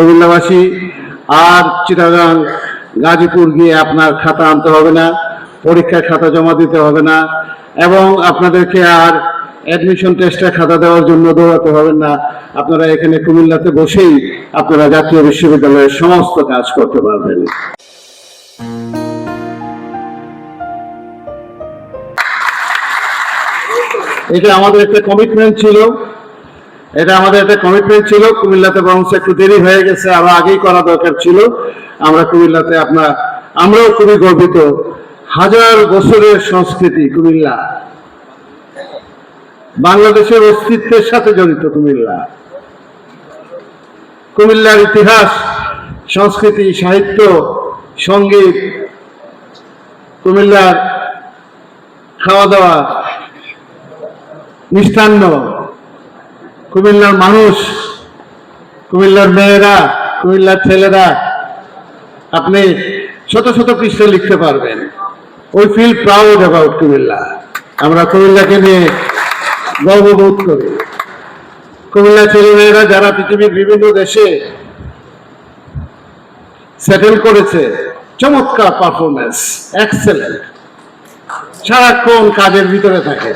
কুমিল্লাবাসী আর চিটাগাং, গাজীপুর গিয়ে আপনার খাতা আনতে হবে না পরীক্ষায় খাতা জমা দিতে হবে না, এবং আপনাদেরকে আর অ্যাডমিশন টেস্টে খাতা দেওয়ার জন্য দৌড়াতে হবে না। আপনারা এখানে কুমিল্লাতে বসেই আপনারা জাতীয় বিশ্ববিদ্যালয়ের সমস্ত কাজ করতে পারবেন। এটা আমাদের একটা কমিটমেন্ট ছিল। এটা আমাদের একটা কমিটমেন্ট ছিল, কুমিল্লাতে বরং একটু দেরি হয়ে গেছে, আরও আগেই করা দরকার ছিল। আমরা কুমিল্লাতে আপনার, আমরাও খুবই গর্বিত। হাজার বছরের সংস্কৃতি কুমিল্লা। বাংলাদেশের অস্তিত্বের সাথে জড়িত কুমিল্লা। কুমিল্লার ইতিহাস, সংস্কৃতি, সাহিত্য, সংগীত, কুমিল্লার খাওয়া দাওয়া মিষ্টান্ন। কুমিল্লার মানুষ, কুমিল্লার মেয়েরা, কুমিল্লার ছেলেরা, আপনি শত শত পৃষ্ঠে লিখতে পারবেন। ওই ফিল প্রাউড অ্যাবাউট কুমিল্লা। আমরা কুমিল্লাকে নিয়ে গর্ববোধ করি। কুমিল্লা ছেলেমেয়েরা যারা পৃথিবীর বিভিন্ন দেশে সেটেল করেছে, চমৎকার পারফরমেন্স এক্সেলেন্ট সারাক্ষণ কাজের ভিতরে থাকে।